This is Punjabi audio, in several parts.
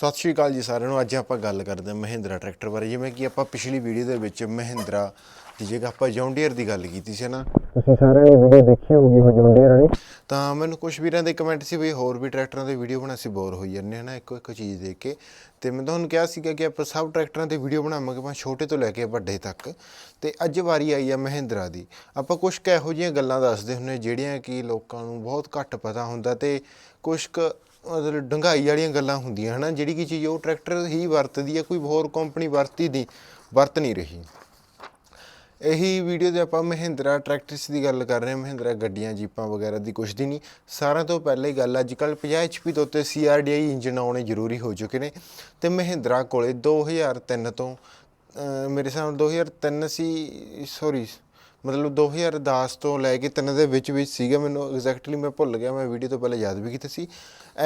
ਸਤਿ ਸ਼੍ਰੀ ਅਕਾਲ ਜੀ ਸਾਰਿਆਂ ਨੂੰ। ਅੱਜ ਆਪਾਂ ਗੱਲ ਕਰਦੇ ਹਾਂ ਮਹਿੰਦਰਾ ਟਰੈਕਟਰ ਬਾਰੇ। ਜਿਵੇਂ ਕਿ ਆਪਾਂ ਪਿਛਲੀ ਵੀਡੀਓ ਦੇ ਵਿੱਚ ਮਹਿੰਦਰਾ ਦੀ ਜਗ੍ਹਾ ਆਪਾਂ ਜੌਂਡੀਅਰ ਦੀ ਗੱਲ ਕੀਤੀ ਸੀ ਨਾ? ਤੁਸੀਂ ਸਾਰਿਆਂ ਨੇ ਵੀਡੀਓ ਦੇਖੀ ਹੋਊਗੀ ਹੋ ਜੁੰਡੀਅਰ ਵਾਲੀ। ਤਾਂ ਮੈਨੂੰ ਕੁਝ ਵੀਰਾਂ ਦੇ ਕਮੈਂਟ ਸੀ ਵੀ ਹੋਰ ਵੀ ਟਰੈਕਟਰਾਂ ਦੇ ਵੀਡੀਓ ਬਣਾ ਸੀ ਬੋਰ ਹੋਈ ਜਾਂਦੇ ਹਾਂ ਨਾ? ਇੱਕੋ ਇੱਕ ਚੀਜ਼ ਦੇਖ ਕੇ। ਤੇ ਮੈਂ ਤੁਹਾਨੂੰ ਕਿਹਾ ਸੀਗਾ ਕਿ ਆਪਾਂ ਸਭ ਟਰੈਕਟਰਾਂ ਤੇ ਵੀਡੀਓ ਬਣਾਵਾਂਗੇ ਆਪਾਂ ਛੋਟੇ ਤੋਂ ਲੈ ਕੇ ਵੱਡੇ ਤੱਕ। ਤੇ ਅੱਜ ਵਾਰੀ ਆਈ ਆ ਮਹਿੰਦਰਾ ਦੀ। ਆਪਾਂ ਕੁਝ ਇਹੋ ਜਿਹੀਆਂ ਗੱਲਾਂ ਦੱਸਦੇ ਹੁੰਨੇ ਜਿਹੜੀਆਂ ਕਿ ਲੋਕਾਂ ਨੂੰ ਬਹੁਤ ਘੱਟ ਪਤਾ ਹੁੰਦਾ ਤੇ ਕੁਝ ਕੁ ਮਤਲਬ ਡੰਗਾਈ ਵਾਲੀਆਂ ਗੱਲਾਂ ਹੁੰਦੀਆਂ ਹਨਾ, ਜਿਹੜੀ ਕੀ ਚੀਜ਼ ਉਹ ਟਰੈਕਟਰ ਹੀ ਵਰਤਦੀ ਹੈ ਕੋਈ ਹੋਰ ਕੰਪਨੀ ਵਰਤੀ ਦੀ, ਵਰਤ ਨਹੀਂ ਰਹੀ। ਇਹੀ ਵੀਡੀਓ ਤੇ ਆਪਾਂ ਮਹਿੰਦਰਾ ਟਰੈਕਟਰਸ ਦੀ ਗੱਲ ਕਰ ਰਹੇ ਹਾਂ, ਮਹਿੰਦਰਾ ਗੱਡੀਆਂ, ਜੀਪਾਂ ਵਗੈਰਾ ਦੀ ਕੁਛ ਦੀ ਨਹੀਂ। ਸਾਰਿਆਂ ਤੋਂ ਪਹਿਲਾਂ ਹੀ ਗੱਲ ਅੱਜ ਕੱਲ 50 HP ਤੋਂ ਉੱਤੇ CRDI ਇੰਜਨ ਆਉਣੇ ਜ਼ਰੂਰੀ ਹੋ ਚੁੱਕੇ ਨੇ। ਤੇ ਮਹਿੰਦਰਾ ਕੋਲੇ 2003 ਤੋਂ ਮੇਰੇ ਹਿਸਾਬ ਨਾਲ 2003 ਸੀ ਸੌਰੀ ਮਤਲਬ 2010 ਤੋਂ ਲੈ ਕੇ 3 ਦੇ ਵਿੱਚ ਵਿੱਚ ਸੀਗਾ, ਮੈਨੂੰ ਐਗਜ਼ੈਕਟਲੀ ਮੈਂ ਭੁੱਲ ਗਿਆ, ਮੈਂ ਵੀਡੀਓ ਤੋਂ ਪਹਿਲਾਂ ਯਾਦ ਵੀ ਕੀਤਾ ਸੀ।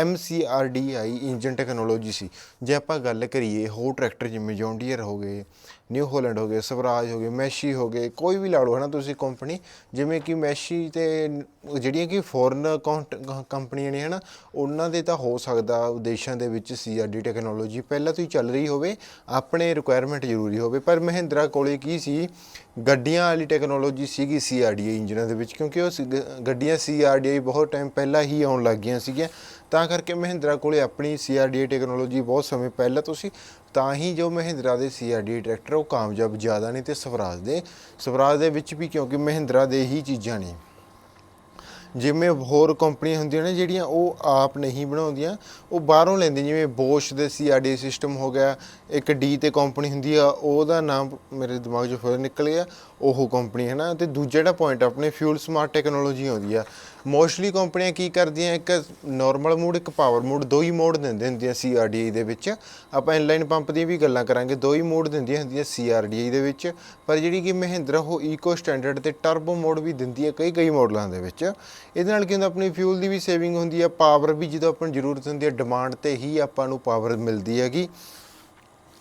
MCRDI ਇੰਜਨ ਟੈਕਨੋਲੋਜੀ ਸੀ। ਜੇ ਆਪਾਂ ਗੱਲ ਕਰੀਏ, ਹੋਰ ਟਰੈਕਟਰ ਜਿਵੇਂ ਜੌਂਡੀਅਰ ਹੋ ਗਏ ਨਿਊ ਹੋਲੈਂਡ ਹੋ ਗਏ, ਸਵਰਾਜ ਹੋ ਗਏ, ਮੈਸ਼ੀ ਹੋ ਗਏ, ਕੋਈ ਵੀ ਲਾ ਲਓ, ਹਨਾ ਤੁਸੀਂ ਕੰਪਨੀ ਜਿਵੇਂ ਕਿ ਮੈਸ਼ੀ ਤੇ ਜਿਹੜੀਆਂ ਕਿ ਫੋਰਨ ਕੰਪਨੀਆਂ ਨੇ, ਹਨਾ, ਉਹਨਾਂ ਦੇ ਤਾਂ ਹੋ ਸਕਦਾ ਦੇਸ਼ਾਂ ਦੇ ਵਿੱਚ ਸੀਆਰਡੀ ਟੈਕਨੋਲੋਜੀ ਪਹਿਲਾਂ ਤੋਂ ਹੀ ਚੱਲ ਰਹੀ ਹੋਵੇ, ਆਪਣੇ ਰਿਕੁਆਇਰਮੈਂਟ ਜ਼ਰੂਰੀ ਹੋਵੇ, ਪਰ ਮਹਿੰਦਰਾ ਕੋਲੇ ਕੀ ਸੀ, ਗੱਡੀਆਂ ਵਾਲੀ ਟੈਕਨੋਲੋਜੀ ਸੀਗੀ ਸੀਆਰਡੀਆਈ ਇੰਜਨਾਂ ਦੇ ਵਿੱਚ, ਕਿਉਂਕਿ ਉਹ ਸੀ- ਗ- ਗੱਡੀਆਂ ਸੀਆਰਡੀਆਈ ਬਹੁਤ ਟਾਈਮ ਪਹਿਲਾਂ ਹੀ ਆਉਣ ਲੱਗ ਗਈਆਂ ਸੀਗੀਆਂ, ਤਾਂ ਕਰਕੇ ਮਹਿੰਦਰਾ ਕੋਲੇ ਆਪਣੀ ਸੀਆਰਡੀਆਈ ਟੈਕਨੋਲੋਜੀ ਬਹੁਤ ਸਮੇਂ ਪਹਿਲਾਂ ਤੋਂ ਸੀ ਤਾਂ ਹੀ ਜੋ ਮਹਿੰਦਰਾ ਦੇ ਸੀਆਰਡੀ ਟਰੈਕਟਰ ਉਹ ਕਾਮਯਾਬ ਜ਼ਿਆਦਾ ਨੇ ਤੇ ਸਵਰਾਜ ਦੇ। ਸਵਰਾਜ ਦੇ ਵਿੱਚ ਵੀ ਕਿਉਂਕਿ ਮਹਿੰਦਰਾ ਦੇ ਹੀ ਚੀਜ਼ਾਂ ਨੇ। ਜਿਵੇਂ ਹੋਰ ਕੰਪਨੀਆਂ ਹੁੰਦੀਆਂ ਨੇ ਜਿਹੜੀਆਂ ਉਹ ਆਪ ਨਹੀਂ ਬਣਾਉਂਦੀਆਂ, ਉਹ ਬਾਹਰੋਂ ਲੈਂਦੀਆਂ ਜਿਵੇਂ ਬੋਸ਼ ਦੇ ਸੀਆਰਡੀ ਸਿਸਟਮ ਹੋ ਗਿਆ, ਇੱਕ ਡੀ ਤੇ ਕੰਪਨੀ ਹੁੰਦੀ ਆ, ਉਹਦਾ ਨਾਮ ਮੇਰੇ ਦਿਮਾਗ 'ਚ ਫਿਰ ਨਿਕਲ ਗਿਆ, ਉਹ ਕੰਪਨੀ ਹੈ ਨਾ ਤੇ ਦੂਜਾ ਜਿਹੜਾ ਪੁਆਇੰਟ ਆਪਣੇ ਫਿਊਲ ਸਮਾਰਟ ਟੈਕਨੋਲੋਜੀ ਆਉਂਦੀ ਆ। ਮੋਸਟਲੀ ਕੰਪਨੀਆਂ ਕੀ ਕਰਦੀਆਂ, ਇੱਕ ਨਾਰਮਲ ਮੋਡ ਇੱਕ ਪਾਵਰ ਮੋਡ ਦੋ ਹੀ ਮੋਡ ਦਿੰਦੇ ਹੁੰਦੀਆਂ ਸੀਆਰਡੀਆਈ ਦੇ ਵਿੱਚ। ਆਪਾਂ ਇਨਲਾਈਨ ਪੰਪ ਦੀਆਂ ਵੀ ਗੱਲਾਂ ਕਰਾਂਗੇ, ਦੋ ਹੀ ਮੋਡ ਦਿੰਦੀਆਂ ਹੁੰਦੀਆਂ ਸੀਆਰਡੀਆਈ ਦੇ ਵਿੱਚ। ਪਰ ਜਿਹੜੀ ਕਿ ਮਹਿੰਦਰਾ, ਉਹ ਈਕੋ ਸਟੈਂਡਰਡ ਤੇ ਟਰਬੋ ਮੋਡ ਵੀ ਦਿੰਦੀ ਹੈ ਕਈ ਕਈ ਮਾਡਲਾਂ ਦੇ ਵਿੱਚ। ਇਹਦੇ ਨਾਲ ਕੀ ਹੁੰਦਾ, ਆਪਣੀ ਫਿਊਲ ਦੀ ਵੀ ਸੇਵਿੰਗ ਹੁੰਦੀ ਹੈ ਪਾਵਰ ਵੀ ਜਦੋਂ ਆਪਾਂ ਨੂੰ ਜ਼ਰੂਰਤ ਹੁੰਦੀ ਹੈ ਡਿਮਾਂਡ ਤੇ ਹੀ ਆਪਾਂ ਨੂੰ ਪਾਵਰ ਮਿਲਦੀ ਹੈਗੀ।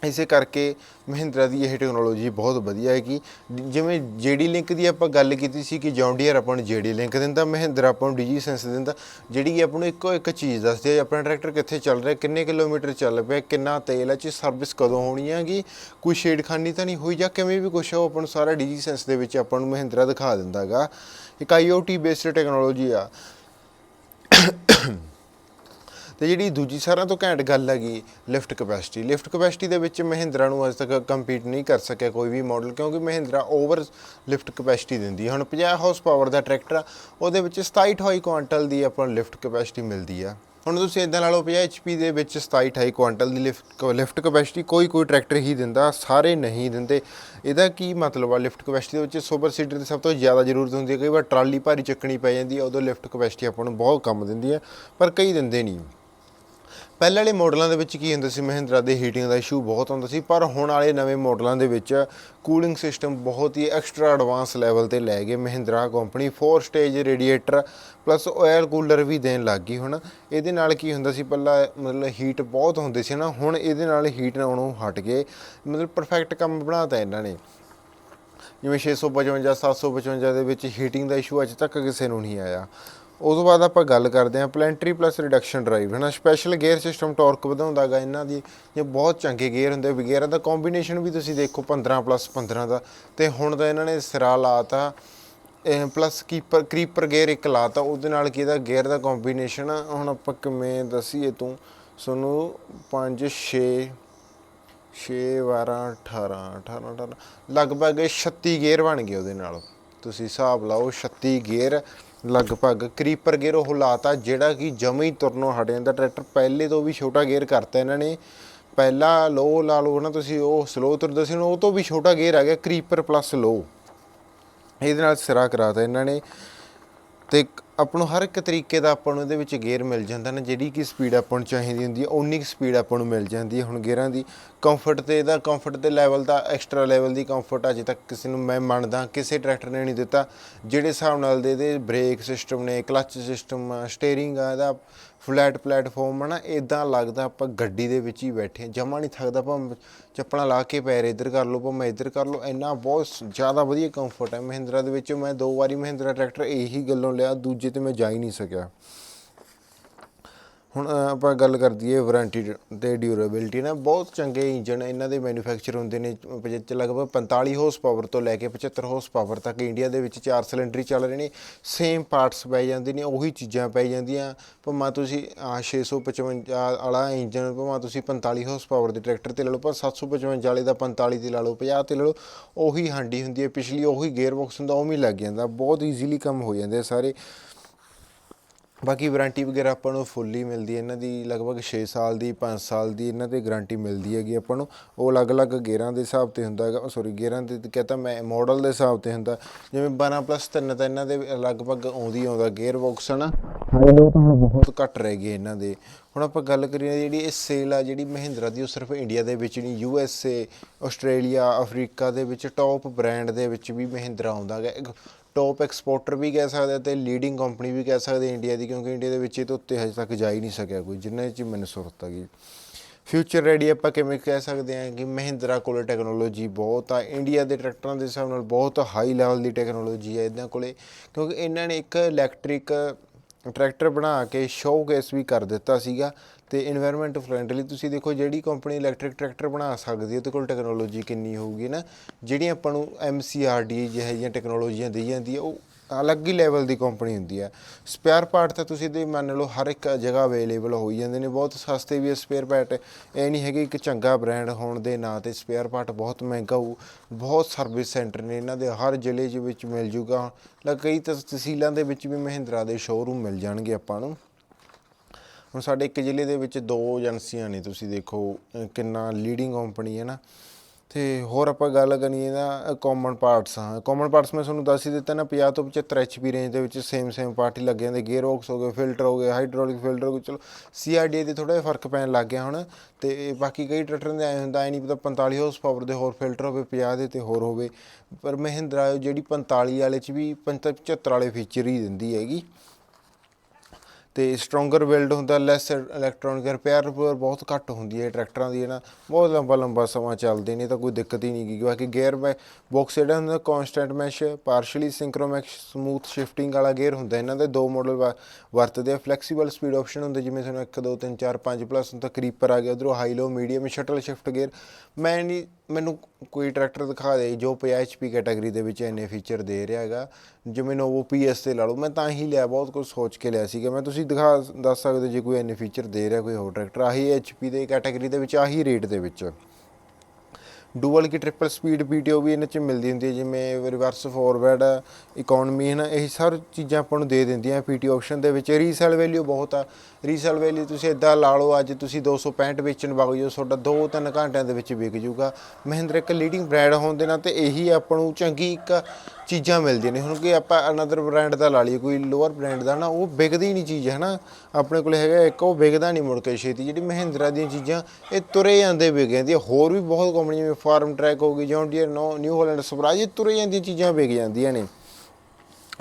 ਇਸੇ ਕਰਕੇ ਮਹਿੰਦਰਾ ਦੀ ਇਹ ਟੈਕਨੋਲੋਜੀ ਬਹੁਤ ਵਧੀਆ ਹੈਗੀ। ਜਿਵੇਂ ਜੀਡੀ ਲਿੰਕ ਦੀ ਆਪਾਂ ਗੱਲ ਕੀਤੀ ਸੀ ਕਿ ਜੌਂਡੀਅਰ ਆਪਾਂ ਨੂੰ ਜੀਡੀ ਲਿੰਕ ਦਿੰਦਾ, ਮਹਿੰਦਰਾ ਆਪਾਂ ਨੂੰ ਡੀਜੀ ਸੈਂਸ ਦਿੰਦਾ, ਜਿਹੜੀ ਕਿ ਆਪਾਂ ਨੂੰ ਇੱਕੋ ਇੱਕ ਚੀਜ਼ ਦੱਸਦੀ ਹੈ, ਆਪਣਾ ਟਰੈਕਟਰ ਕਿੱਥੇ ਚੱਲ ਰਿਹਾ, ਕਿੰਨੇ ਕਿਲੋਮੀਟਰ ਚੱਲ ਪਿਆ, ਕਿੰਨਾ ਤੇਲ ਹੈ ਚ ਸਰਵਿਸ ਕਦੋਂ ਹੋਣੀ ਹੈਗੀ, ਕੋਈ ਛੇੜਖਾਨੀ ਤਾਂ ਨਹੀਂ ਹੋਈ ਜਾਂ ਕਿਵੇਂ ਵੀ ਕੁਛ ਉਹ ਆਪਾਂ ਨੂੰ ਸਾਰਾ ਡੀਜੀ ਸੈਂਸ ਦੇ ਵਿੱਚ ਆਪਾਂ ਨੂੰ ਮਹਿੰਦਰਾ ਦਿਖਾ ਦਿੰਦਾਗਾ ਇੱਕ ਆਈਓਟੀ ਬੇਸਡ ਟੈਕਨੋਲੋਜੀ ਆ। ਤੇ ਜਿਹੜੀ ਦੂਜੀ ਸਾਰਿਆਂ ਤੋਂ ਘੈਂਟ ਗੱਲ ਹੈਗੀ, ਲਿਫਟ ਕਪੈਸਿਟੀ ਲਿਫਟ ਕਪੈਸਿਟੀ ਦੇ ਵਿੱਚ ਮਹਿੰਦਰਾ ਨੂੰ ਅਜੇ ਤੱਕ ਕੰਪੀਟ ਨਹੀਂ ਕਰ ਸਕਿਆ ਕੋਈ ਵੀ ਮਾਡਲ ਕਿਉਂਕਿ ਮਹਿੰਦਰਾ ਓਵਰ ਲਿਫਟ ਕਪੈਸਿਟੀ ਦਿੰਦੀ ਹੁਣ 50 ਹਾਰਸ ਪਾਵਰ ਦਾ ਟਰੈਕਟਰ ਆ, ਉਹਦੇ ਵਿੱਚ 27 28 ਕੁਆਂਟਲ ਦੀ ਆਪਾਂ ਨੂੰ ਲਿਫਟ ਕਪੈਸਿਟੀ ਮਿਲਦੀ ਆ। ਹੁਣ ਤੁਸੀਂ ਇਦਾਂ ਲਾ ਲਓ 50 HP ਦੇ ਵਿੱਚ 27 28 ਕੁਆਂਟਲ ਦੀ ਲਿਫਟ ਲਿਫਟ ਕਪੈਸਿਟੀ ਕੋਈ ਕੋਈ ਟਰੈਕਟਰ ਹੀ ਦਿੰਦਾ, ਸਾਰੇ ਨਹੀਂ ਦਿੰਦੇ। ਇਹਦਾ ਕੀ ਮਤਲਬ ਆ? ਲਿਫਟ ਕਪੈਸਿਟੀ ਦੇ ਵਿੱਚ ਸੁਪਰ ਸੀਡਰ ਦੀ ਸਭ ਤੋਂ ਜ਼ਿਆਦਾ ਜ਼ਰੂਰਤ ਹੁੰਦੀ ਹੈ। ਕਈ ਵਾਰ ਟਰਾਲੀ ਭਾਰੀ ਚੱਕਣੀ ਪੈ ਜਾਂਦੀ ਹੈ, ਉਦੋਂ ਲਿਫਟ ਕਪੈਸਿਟੀ ਆਪਾਂ ਨੂੰ ਬਹੁਤ ਕੰਮ ਦਿੰਦੀ ਹੈ, ਪਰ ਕਈ ਦਿੰਦੇ ਨਹੀਂ। ਪਹਿਲੇ ਵਾਲੇ ਮਾਡਲਾਂ ਦੇ ਵਿੱਚ ਕੀ ਹੁੰਦਾ ਸੀ ਮਹਿੰਦਰਾ ਦੇ ਹੀਟਿੰਗ ਦਾ ਇਸ਼ੂ ਬਹੁਤ ਹੁੰਦਾ ਸੀ, ਪਰ ਹੁਣ ਵਾਲੇ ਨਵੇਂ ਮਾਡਲਾਂ ਦੇ ਵਿੱਚ ਕੂਲਿੰਗ ਸਿਸਟਮ ਬਹੁਤ ਹੀ ਐਕਸਟਰਾ ਐਡਵਾਂਸ ਲੈਵਲ ਤੇ ਲੈ ਗਏ Mahindra company 4 stage radiator plus oil cooler ਵੀ ਦੇਣ ਲੱਗ ਗਈ ਹੁਣ। ਇਹਦੇ ਨਾਲ ਕੀ ਹੁੰਦਾ ਸੀ, ਪਹਿਲਾਂ ਮਤਲਬ ਹੀਟ ਬਹੁਤ ਹੁੰਦੇ ਸੀ ਨਾ, ਹੁਣ ਇਹਦੇ ਨਾਲ ਹੀਟ ਆਉਣੋਂ ਹਟ ਗਏ, ਮਤਲਬ ਪਰਫੈਕਟ ਕੰਮ ਬਣਾਤਾ ਇਹਨਾਂ ਨੇ। ਜਿਵੇਂ 655 755 ਦੇ ਵਿੱਚ ਹੀਟਿੰਗ ਦਾ ਇਸ਼ੂ ਅਜੇ ਤੱਕ ਕਿਸੇ ਨੂੰ ਨਹੀਂ ਆਇਆ। ਉਸ ਤੋਂ ਬਾਅਦ ਆਪਾਂ ਗੱਲ ਕਰਦੇ ਹਾਂ ਪਲੈਂਟਰੀ ਪਲੱਸ ਰਿਡਕਸ਼ਨ ਡਰਾਈਵ ਹੈ ਨਾ ਸਪੈਸ਼ਲ ਗੇਅਰ ਸਿਸਟਮ ਟਾਰਕ ਵਧਾਉਂਦਾਗਾ ਇਹਨਾਂ ਦੀ, ਜੇ ਬਹੁਤ ਚੰਗੇ ਗੇਅਰ ਹੁੰਦੇ ਵੀ ਗੇਅਰਾਂ ਦਾ ਕੰਬੀਨੇਸ਼ਨ ਵੀ ਤੁਸੀਂ ਦੇਖੋ 15 ਪਲੱਸ 15 ਦਾ। ਤੇ ਹੁਣ ਤਾਂ ਇਹਨਾਂ ਨੇ ਸਿਰਾ ਲਾਤਾ ਪਲੱਸ ਕੀਪਰ ਕਰੀਪਰ ਗੇਅਰ ਇੱਕ ਲਾਤਾ, ਉਹਦੇ ਨਾਲ ਕੀ ਇਹਦਾ ਗੇਅਰ ਦਾ ਕੰਬੀਨੇਸ਼ਨ ਹੁਣ ਆਪਾਂ ਕਿਵੇਂ ਦਸੀਏ ਤੂੰ? ਤੁਹਾਨੂੰ 5 6 6 12 18 18 18 ਲਗਭਗ 36 ਗੇਅਰ ਬਣ ਗਏ ਉਹਦੇ ਨਾਲ। ਤੁਸੀਂ ਹਿਸਾਬ ਲਾਓ 36 ਗੇਅਰ ਲਗਭਗ ਕਰੀਪਰ ਗੇਅਰ ਉਹ ਲਾਤਾ, ਜਿਹੜਾ ਕਿ ਜਮੇ ਹੀ ਤੁਰਨੋਂ ਹਟ ਜਾਂਦਾ ਟਰੈਕਟਰ ਪਹਿਲੇ ਤੋਂ ਵੀ ਛੋਟਾ ਗੇਅਰ ਕਰਤਾ ਇਹਨਾਂ ਨੇ। ਪਹਿਲਾ ਲੋ ਲਾ ਲਓ ਨਾ ਤੁਸੀਂ, ਉਹ ਸਲੋ ਤੁਰਦਾ ਸੀ ਉਹ ਤੋਂ ਵੀ ਛੋਟਾ ਗੇਅਰ ਆ ਗਿਆ ਕ੍ਰੀਪਰ ਪਲੱਸ ਲੋ। ਇਹਦੇ ਨਾਲ ਸਿਰਾ ਕਰਾਤਾ ਇਹਨਾਂ ਨੇ। ਤੇ ਆਪਾਂ ਨੂੰ ਹਰ ਇੱਕ ਤਰੀਕੇ ਦਾ ਆਪਾਂ ਨੂੰ ਇਹਦੇ ਵਿੱਚ ਗੇਅਰ ਮਿਲ ਜਾਂਦਾ ਨਾ, ਜਿਹੜੀ ਕਿ ਸਪੀਡ ਆਪਾਂ ਨੂੰ ਚਾਹੀਦੀ ਹੁੰਦੀ ਹੈ ਉਨੀ ਕੁ ਸਪੀਡ ਆਪਾਂ ਨੂੰ ਮਿਲ ਜਾਂਦੀ ਹੈ ਹੁਣ ਗੇਅਰਾਂ ਦੀ। ਕੰਫਰਟ ਤੇ ਇਹਦਾ ਕੰਫਰਟ ਦੇ ਲੈਵਲ ਦਾ ਐਕਸਟਰਾ ਲੈਵਲ ਦੀ ਕੰਫਰਟ ਅਜੇ ਤੱਕ ਕਿਸੇ ਨੂੰ ਮੈਂ ਮੰਨਦਾ, ਕਿਸੇ ਟਰੈਕਟਰ ਨੇ ਨਹੀਂ ਦਿੱਤਾ। ਜਿਹੜੇ ਹਿਸਾਬ ਨਾਲ ਦੇ ਇਹਦੇ ਬ੍ਰੇਕ ਸਿਸਟਮ ਨੇ ਕਲੱਚ ਸਿਸਟਮ ਸਟੀਅਰਿੰਗ ਆ, ਇਹਦਾ ਫਲੈਟ ਪਲੇਟਫਾਰਮ ਹੈ ਨਾ ਇਦਾਂ ਲੱਗਦਾ ਆਪਾਂ ਗੱਡੀ ਦੇ ਵਿੱਚ ਹੀ ਬੈਠੇ ਜਮਾ ਨਹੀਂ ਥੱਕਦਾ ਭਾਵੇਂ ਚੱਪਲਾਂ ਲਾ ਕੇ ਪੈਰ ਇੱਧਰ ਕਰ ਲਓ ਭਾਵੇਂ ਇੱਧਰ ਕਰ ਲਓ, ਇੰਨਾ ਬਹੁਤ ਜ਼ਿਆਦਾ ਵਧੀਆ ਕੰਫਰਟ ਹੈ ਮਹਿੰਦਰਾ ਦੇ ਵਿੱਚ ਮੈਂ ਦੋ ਵਾਰੀ ਮਹਿੰਦਰਾ ਟਰੈਕਟਰ ਇਹੀ ਗੱਲੋਂ ਲਿਆ, ਦੂਜੇ ਤੇ ਮੈਂ ਜਾ ਹੀ ਨਹੀਂ ਸਕਿਆ। ਹੁਣ ਆਪਾਂ ਗੱਲ ਕਰ ਦਈਏ ਵਾਰੰਟੀ ਤੇ ਡਿਊਰੇਬਿਲਟੀ ਨਾ, ਬਹੁਤ ਚੰਗੇ ਇੰਜਨ ਇਹਨਾਂ ਦੇ ਮੈਨੂਫੈਕਚਰ ਹੁੰਦੇ ਨੇ ਵਿੱਚ ਲਗਭਗ 45 ਹਾਰਸ ਪਾਵਰ ਤੋਂ ਲੈ ਕੇ 75 ਹਾਰਸ ਪਾਵਰ ਤੱਕ ਇੰਡੀਆ ਦੇ ਵਿੱਚ ਚਾਰ ਸਿਲੰਡਰ ਹੀ ਚੱਲ ਰਹੇ ਨੇ। ਸੇਮ ਪਾਰਟਸ ਪੈ ਜਾਂਦੇ ਨੇ, ਉਹੀ ਚੀਜ਼ਾਂ ਪੈ ਜਾਂਦੀਆਂ। ਭਾਵੇਂ ਤੁਸੀਂ, ਆਹ 655 ਵਾਲਾ ਇੰਜਨ ਭਾਵੇਂ ਤੁਸੀਂ 45 ਹਾਰਸ ਪਾਵਰ ਦੇ ਟਰੈਕਟਰ ਤੇ ਲੈ ਲਓ, ਪਰ 755 ਵਾਲੇ ਦਾ 45 ਤੇ ਲਾ ਲਓ 50 ਤੇ ਲੈ ਲਓ, ਉਹੀ ਹਾਂਡੀ ਹੁੰਦੀ ਹੈ। ਪਿਛਲੀ ਉਹੀ ਗੇਅਰ ਬਾਕਸ ਹੁੰਦਾ ਉਹ ਵੀ ਲੱਗ ਜਾਂਦਾ। ਬਹੁਤ ਈਜ਼ੀਲੀ ਕੰਮ ਹੋ ਜਾਂਦੇ ਸਾਰੇ। ਬਾਕੀ ਵਾਰੰਟੀ ਵਗੈਰਾ ਆਪਾਂ ਨੂੰ ਫੁੱਲੀ ਮਿਲਦੀ ਹੈ। ਇਹਨਾਂ ਦੀ ਲਗਭਗ 6 ਸਾਲ ਦੀ 5 ਸਾਲ ਦੀ ਇਹਨਾਂ ਤੇ ਗਾਰੰਟੀ ਮਿਲਦੀ ਹੈਗੀ ਆਪਾਂ ਨੂੰ। ਉਹ ਅਲੱਗ-ਅਲੱਗ ਗੇਅਰਾਂ ਦੇ ਹਿਸਾਬ ਤੇ ਹੁੰਦਾ ਹੈਗਾ। ਸੌਰੀ ਗੇਅਰਾਂ ਦੇ ਕਹਤਾ ਮੈਂ ਮਾਡਲ ਦੇ ਹਿਸਾਬ ਤੇ ਹੁੰਦਾ। ਜਿਵੇਂ 12 ਪਲੱਸ 3 ਤਾਂ ਇਹਨਾਂ ਦੇ ਲਗਭਗ ਆਉਂਦੀ ਆਉਂਦਾ ਗੇਅਰ ਬਾਕਸ ਹਨਾ। ਹਾਈ ਲੋ ਤਾਂ ਹੁਣ ਬਹੁਤ ਬਹੁਤ ਘੱਟ ਰਹਿ ਗਏ ਇਹਨਾਂ ਦੇ। ਹੁਣ ਆਪਾਂ ਗੱਲ ਕਰੀਏ ਜਿਹੜੀ ਇਹ ਸੇਲ ਆ ਜਿਹੜੀ ਮਹਿੰਦਰਾ ਦੀ ਉਹ ਸਿਰਫ ਇੰਡੀਆ ਦੇ ਵਿੱਚ ਨਹੀਂ U S A Australia Africa ਦੇ ਵਿੱਚ ਟੌਪ ਬ੍ਰਾਂਡ ਦੇ ਵਿੱਚ ਵੀ ਮਹਿੰਦਰਾ ਆਉਂਦਾ ਹੈ ਟੌਪ ਐਕਸਪੋਰਟਰ ਵੀ ਕਹਿ ਸਕਦੇ ਆ ਤੇ ਲੀਡਿੰਗ ਕੰਪਨੀ ਵੀ ਕਹਿ ਸਕਦੇ ਇੰਡੀਆ ਦੀ, ਕਿਉਂਕਿ ਇੰਡੀਆ ਦੇ ਵਿੱਚ ਇਹ ਤੋਂ ਉੱਤੇ ਹਜੇ ਤੱਕ ਜਾ ਹੀ ਨਹੀਂ ਸਕਿਆ ਕੋਈ, ਜਿੰਨੇ ਚ ਮੈਨੂੰ ਸੁਰਤ ਹੈਗੀ ਫਿਊਚਰ ਰੈਡੀ ਆਪਾਂ ਕਿਵੇਂ ਕਹਿ ਸਕਦੇ ਹਾਂ ਕਿ ਮਹਿੰਦਰਾ ਕੋਲ ਟੈਕਨੋਲੋਜੀ ਬਹੁਤ ਆ ਇੰਡੀਆ ਦੇ ਟਰੈਕਟਰਾਂ ਦੇ ਹਿਸਾਬ ਨਾਲ ਬਹੁਤ ਹਾਈ ਲੈਵਲ ਦੀ ਟੈਕਨੋਲੋਜੀ ਹੈ ਇਹਨਾਂ ਕੋਲੇ, ਕਿਉਂਕਿ ਇਹਨਾਂ ਨੇ ਇੱਕ ਇਲੈਕਟ੍ਰਿਕ ਟਰੈਕਟਰ ਬਣਾ ਕੇ ਸ਼ੋਕੇਸ ਵੀ ਕਰ ਦਿੱਤਾ ਸੀਗਾ ਤੇ এনवायरमेंट ਫਰੈਂਡਲੀ ਤੁਸੀਂ ਦੇਖੋ ਜਿਹੜੀ ਕੰਪਨੀ ਇਲੈਕਟ੍ਰਿਕ ਟਰੈਕਟਰ ਬਣਾ ਸਕਦੀ ਉਹਦੇ ਕੋਲ ਟੈਕਨੋਲੋਜੀ ਕਿੰਨੀ ਹੋਊਗੀ ਨਾ? ਜਿਹੜੀਆਂ ਆਪਾਂ ਨੂੰ ਐਮਸੀਆਰਡੀ ਜਿਹੇ ਟੈਕਨੋਲੋਜੀਆਂ ਦਈ ਜਾਂਦੀ ਆ ਉਹ ਅਲੱਗ ਹੀ ਲੈਵਲ ਦੀ ਕੰਪਨੀ ਹੁੰਦੀ ਹੈ। ਸਪੇਅਰ ਪਾਰਟ ਤਾਂ ਤੁਸੀਂ ਦੇ ਮੰਨ ਲਓ ਹਰ ਇੱਕ ਜਗ੍ਹਾ ਅਵੇਲੇਬਲ ਹੋਈ ਜਾਂਦੇ ਨੇ। ਬਹੁਤ ਸਸਤੇ ਵੀ ਸਪੇਅਰ ਪਾਰਟ ਇਹ ਨਹੀਂ ਹੈਗੇ ਇੱਕ ਚੰਗਾ ਬ੍ਰਾਂਡ ਹੋਣ ਦੇ ਨਾਂ ਤੇ ਸਪੇਅਰ ਪਾਰਟ ਬਹੁਤ ਮਹਿੰਗਾ ਹੋਊ। ਬਹੁਤ ਸਰਵਿਸ ਸੈਂਟਰ ਨੇ ਇਹਨਾਂ ਦੇ। ਹਰ ਜ਼ਿਲ੍ਹੇ ਦੇ ਵਿੱਚ ਮਿਲ ਜੂਗਾ। ਲ ਕਈ ਤਸ- ਤਹਿਸੀਲਾਂ ਦੇ ਵਿੱਚ ਵੀ ਮਹਿੰਦਰਾ ਦੇ ਸ਼ੋਰੂਮ ਮਿਲ ਜਾਣਗੇ ਆਪਾਂ ਨੂੰ। ਹੁਣ ਸਾਡੇ ਇੱਕ ਜ਼ਿਲ੍ਹੇ ਦੇ ਵਿੱਚ ਦੋ ਏਜੰਸੀਆਂ ਨੇ। ਤੁਸੀਂ ਦੇਖੋ ਕਿੰਨਾ ਲੀਡਿੰਗ ਕੰਪਨੀ ਹੈ ਨਾ। ਤੇ ਹੋਰ ਆਪਾਂ ਗੱਲ ਕਰੀਏ ਨਾ ਕਾਮਨ ਪਾਰਟਸ ਹਾਂ। ਕਾਮਨ ਪਾਰਟਸ ਮੈਂ ਤੁਹਾਨੂੰ ਦੱਸ ਹੀ ਦਿੱਤਾ ਨਾ 50 ਤੋਂ 75 ਐਚਪੀ ਰੇਂਜ ਦੇ ਵਿੱਚ ਸੇਮ ਸੇਮ ਪਾਰਟੀ ਹੀ ਲੱਗੇ ਜਾਂਦੇ ਗੇਅਰ ਬਾਕਸ ਹੋ ਗਏ ਫਿਲਟਰ ਹੋ ਗਏ ਹਾਈਡ੍ਰੋਲਿਕ ਫਿਲਟਰ ਹੋ ਗਏ। ਚਲੋ ਸੀਆਰਡੀ ਦੇ ਥੋੜਾ ਜਿਹਾ ਫ਼ਰਕ ਪੈਣ ਲੱਗ ਗਿਆ ਹੁਣ। ਤੇ ਬਾਕੀ ਕਈ ਟਰੈਕਟਰਾਂ ਦੇ ਐ ਹੁੰਦਾ, ਐ ਨਹੀਂ ਪਤਾ 45 ਹਾਰਸ ਪਾਵਰ ਦੇ ਹੋਰ ਫਿਲਟਰ ਹੋਵੇ 50 ਦੇ ਤੇ ਹੋਰ ਹੋਵੇ। ਪਰ ਮਹਿੰਦਰਾ ਜਿਹੜੀ 45 ਵਾਲੇ ਚ ਵੀ 75 ਵਾਲੇ ਫੀਚਰ ਹੀ ਦਿੰਦੀ ਹੈਗੀ। ਤੇ ਸਟਰੋਂਗਰ ਬਿਲਡ ਹੁੰਦਾ ਲੈਸ ਇਲੈਕਟ੍ਰੋਨਿਕ ਰਿਪੇਅਰ ਰਿਪੇਅਰ ਬਹੁਤ ਘੱਟ ਹੁੰਦੀ ਹੈ ਟਰੈਕਟਰਾਂ ਦੀ ਨਾ? ਬਹੁਤ ਲੰਬਾ ਲੰਬਾ ਸਮਾਂ ਚੱਲਦੇ ਨੇ, ਤਾਂ ਕੋਈ ਦਿੱਕਤ ਹੀ ਨਹੀਂ ਗਈ ਬਾਕੀ ਗੇਅਰ ਬਾਕਸ ਜਿਹੜਾ ਹੁੰਦਾ constant mesh partially synchromesh smooth shifting ਵਾਲਾ ਗੇਅਰ ਹੁੰਦਾ, ਇਹਨਾਂ ਦੇ ਦੋ ਮਾਡਲ ਵਰਤਦੇ ਆ। ਫਲੈਕਸੀਬਲ ਸਪੀਡ ਆਪਸ਼ਨ ਹੁੰਦੇ, ਜਿਵੇਂ ਤੁਹਾਨੂੰ 1 2 3 4 5 ਪਲੱਸ ਹੁੰਦਾ ਕਰੀਪਰ ਆ ਗਿਆ, ਉਧਰੋਂ high low medium shuttle shift gear ਮੈਂ ਨਹੀਂ ਮੈਨੂੰ ਕੋਈ ਟਰੈਕਟਰ ਦਿਖਾ ਦੇ ਜੋ 50 HP ਕੈਟਾਗਰੀ ਦੇ ਵਿੱਚ ਇੰਨੇ ਫੀਚਰ ਦੇ ਰਿਹਾ ਹੈਗਾ। ਜਿਵੇਂ ਨੋਵੋ ਪੀਐਸ ਤੇ ਲਾ ਲਓ, ਮੈਂ ਤਾਂ ਹੀ ਲਿਆ, ਬਹੁਤ ਕੁਝ ਸੋਚ ਕੇ ਲਿਆ ਸੀਗਾ। ਮੈਂ ਤੁਸੀਂ ਦਿਖਾ, ਦੱਸ ਸਕਦੇ ਜੇ ਕੋਈ ਇੰਨੇ ਫੀਚਰ ਦੇ ਰਿਹਾ ਕੋਈ ਹੋਰ ਟਰੈਕਟਰ ਆਹੀ HP ਦੇ ਕੈਟਾਗਰੀ ਦੇ ਵਿੱਚ, ਆਹੀ ਰੇਟ ਦੇ ਵਿੱਚ। ਡੂਅਲ ਕੀ ਟ੍ਰਿਪਲ ਸਪੀਡ ਪੀਟੀਓ ਵੀ ਇਹਨਾਂ ਚ ਮਿਲਦੀ ਹੁੰਦੀ ਹੈ, ਜਿਵੇਂ ਰਿਵਰਸ ਫਾਰਵਰਡ ਇਕਨੋਮੀ ਹੈ ਨਾ ਇਹ ਸਾਰ ਚੀਜ਼ਾਂ ਆਪਾਂ ਨੂੰ ਦੇ ਦਿੰਦੀਆਂ ਪੀਟੀ ਆਪਸ਼ਨ ਦੇ ਵਿੱਚ। ਰੀਸੇਲ ਵੈਲਿਊ ਬਹੁਤ ਆ। ਰੀਸੇਲ ਵੈਲਿਊ ਤੁਸੀਂ ਇਦਾਂ ਲਾ ਲਓ, ਅੱਜ ਤੁਸੀਂ 265 ਵੇਚਣ ਵਗ ਜਾਓ, ਤੁਹਾਡਾ 2-3 ਘੰਟਿਆਂ ਦੇ ਵਿੱਚ ਵਿਕ ਜਾਊਗਾ। ਮਹਿੰਦਰ ਇੱਕ ਲੀਡਿੰਗ ਬ੍ਰਾਂਡ ਹੋਣ ਦੇ ਨਾਲ ਤੇ ਇਹੀ ਆਪਾਂ ਨੂੰ ਚੰਗੀ ਇੱਕ ਚੀਜ਼ਾਂ ਮਿਲਦੀਆਂ ਨੇ। ਹੁਣ ਕਿ ਆਪਾਂ ਅਨਦਰ ਬ੍ਰਾਂਡ ਦਾ ਲਾ ਲਈਏ, ਕੋਈ ਲੋਅਰ ਬ੍ਰਾਂਡ ਦਾ ਨਾ, ਉਹ ਵਿਕਦੀ ਨਹੀਂ ਚੀਜ਼ ਹੈ ਨਾ ਆਪਣੇ ਕੋਲ ਹੈਗਾ ਇੱਕ, ਉਹ ਵਿਕਦਾ ਨਹੀਂ ਮੁੜ ਕੇ ਛੇਤੀ। ਜਿਹੜੀ ਮਹਿੰਦਰਾ ਦੀਆਂ ਚੀਜ਼ਾਂ, ਇਹ ਤੁਰੇ ਜਾਂਦੇ ਵਿਕ ਜਾਂਦੀਆਂ ਹੋਰ ਵੀ ਬਹੁਤ ਕੰਪਨੀ ਜਿਵੇਂ ਫਾਰਮ ਟਰੈਕ ਹੋ ਗਈ John Deere no New Holland Swaraj ਇਹ ਤੁਰੇ ਜਾਂਦੀਆਂ ਚੀਜ਼ਾਂ ਵਿਕ ਜਾਂਦੀਆਂ ਨੇ।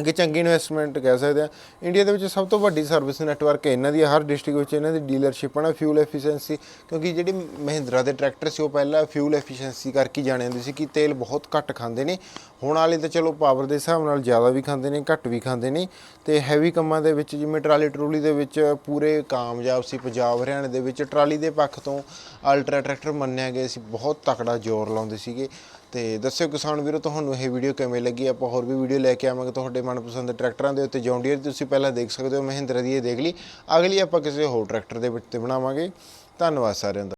ਕਿ ਚੰਗੀ ਇਨਵੈਸਟਮੈਂਟ ਕਹਿ ਸਕਦੇ ਆ। ਇੰਡੀਆ ਦੇ ਵਿੱਚ ਸਭ ਤੋਂ ਵੱਡੀ ਸਰਵਿਸ ਨੈਟਵਰਕ ਹੈ ਇਹਨਾਂ ਦੀ ਹਰ ਡਿਸਟ੍ਰਿਕਟ ਵਿੱਚ ਇਹਨਾਂ ਦੀ ਡੀਲਰਸ਼ਿਪ ਹੈ ਨਾ ਫਿਊਲ ਐਫੀਸ਼ੀਐਂਸੀ ਕਿਉਂਕਿ ਜਿਹੜੀ ਮਹਿੰਦਰਾ ਦੇ ਟਰੈਕਟਰ ਸੀ, ਉਹ ਪਹਿਲਾਂ ਫਿਊਲ ਐਫੀਸ਼ੀਐਂਸੀ ਕਰਕੇ ਜਾਣੇ ਹੁੰਦੇ ਸੀ ਕਿ ਤੇਲ ਬਹੁਤ ਘੱਟ ਖਾਂਦੇ ਨੇ। ਹੁਣ ਵਾਲੇ ਤਾਂ ਚਲੋ ਪਾਵਰ ਦੇ ਹਿਸਾਬ ਨਾਲ ਜ਼ਿਆਦਾ ਵੀ ਖਾਂਦੇ ਨੇ, ਘੱਟ ਵੀ ਖਾਂਦੇ ਨੇ। ਤੇ ਹੈਵੀ ਕੰਮਾਂ ਦੇ ਵਿੱਚ ਜਿਵੇਂ ਟਰਾਲੀ ਟਰੂਲੀ ਦੇ ਵਿੱਚ ਪੂਰੇ ਕਾਮਯਾਬ ਸੀ, ਪੰਜਾਬ, ਹਰਿਆਣੇ ਦੇ ਵਿੱਚ ਟਰਾਲੀ ਦੇ ਪੱਖ ਤੋਂ ਅਲਟਰਾ ਟਰੈਕਟਰ ਮੰਨਿਆ ਗਿਆ ਸੀ, ਬਹੁਤ ਤਕੜਾ ਜ਼ੋਰ ਲਾਉਂਦੇ ਸੀਗੇ। ਤੇ ਦੱਸਿਓ ਕਿਸਾਨ ਵੀਰੋ, ਤੁਹਾਨੂੰ ਇਹ ਵੀਡੀਓ ਕਿਵੇਂ ਲੱਗੀ? ਆਪਾਂ ਹੋਰ ਵੀ ਵੀਡੀਓ ਲੈ ਕੇ ਆਵਾਂਗੇ ਤੁਹਾਡੇ ਮਨਪਸੰਦ ਟਰੈਕਟਰਾਂ ਦੇ ਉੱਤੇ। ਜੌਨ ਡੀਅਰ, ਤੁਸੀਂ ਪਹਿਲਾਂ ਦੇਖ ਸਕਦੇ ਹੋ, ਮਹਿੰਦਰਾ ਦੀ ਇਹ ਦੇਖ ਲਈ। ਅਗਲੀ ਆਪਾਂ ਕਿਸੇ ਹੋਰ ਟਰੈਕਟਰ ਦੇ ਵਿੱਚ ਤੇ ਬਣਾਵਾਂਗੇ। ਧੰਨਵਾਦ ਸਾਰਿਆਂ ਦਾ।